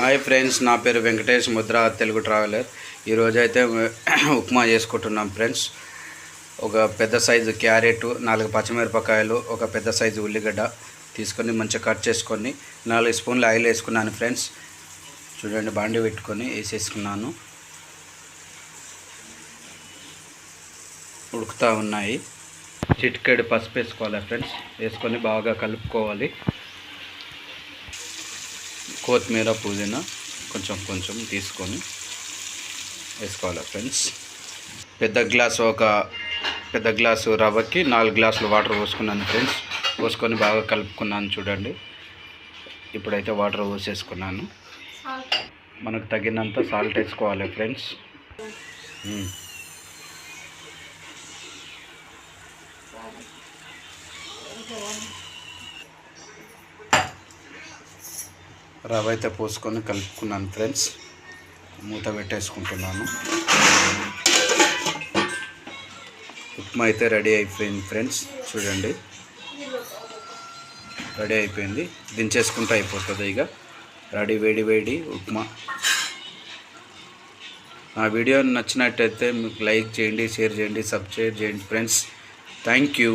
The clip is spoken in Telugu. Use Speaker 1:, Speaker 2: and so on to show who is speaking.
Speaker 1: హాయ్ ఫ్రెండ్స్ నా పేరు వెంకటేష్ ముద్ర తెలుగు ట్రావెలర్ ఈరోజు అయితే ఉప్మా చేసుకుంటున్నాం ఫ్రెండ్స్ ఒక పెద్ద సైజు క్యారెట్ నాలుగు పచ్చిమిరపకాయలు ఒక పెద్ద సైజు ఉల్లిగడ్డ తీసుకొని మంచిగా కట్ చేసుకొని నాలుగు స్పూన్లు ఆయిల్ వేసుకున్నాను ఫ్రెండ్స్ చూడండి బాండి పెట్టుకొని వేసేసుకున్నాను. ఉడుకుతూ ఉన్నాయి. చిటికెడు పసుపు వేసుకోవాలి ఫ్రెండ్స్ వేసుకొని బాగా కలుపుకోవాలి. కొత్తిమీర పుదీనా కొంచెం కొంచెం తీసుకొని వేసుకోవాలి ఫ్రెండ్స్. పెద్ద గ్లాసు ఒక పెద్ద గ్లాసు రవ్వకి నాలుగు గ్లాసులు వాటర్ పోసుకున్నాను ఫ్రెండ్స్. పోసుకొని బాగా కలుపుకున్నాను చూడండి. ఇప్పుడైతే వాటర్ పోసేసుకున్నాను. మనకు తగినంత సాల్ట్ వేసుకోవాలి ఫ్రెండ్స్. రవ్వ అయితే పోసుకొని కలుపుకున్నాను ఫ్రెండ్స్. మూత పెట్టేసుకుంటున్నాను. ఉప్మా అయితే రెడీ అయిపోయింది ఫ్రెండ్స్. చూడండి. రెడీ అయిపోయింది. దించేసుకుంటే అయిపోతుంది ఇక. రెడీ వేడి వేడి ఉప్మా. నా వీడియో నచ్చినట్టయితే మీకు లైక్ చేయండి షేర్ చేయండి సబ్స్క్రైబ్ చేయండి ఫ్రెండ్స్. Thank you.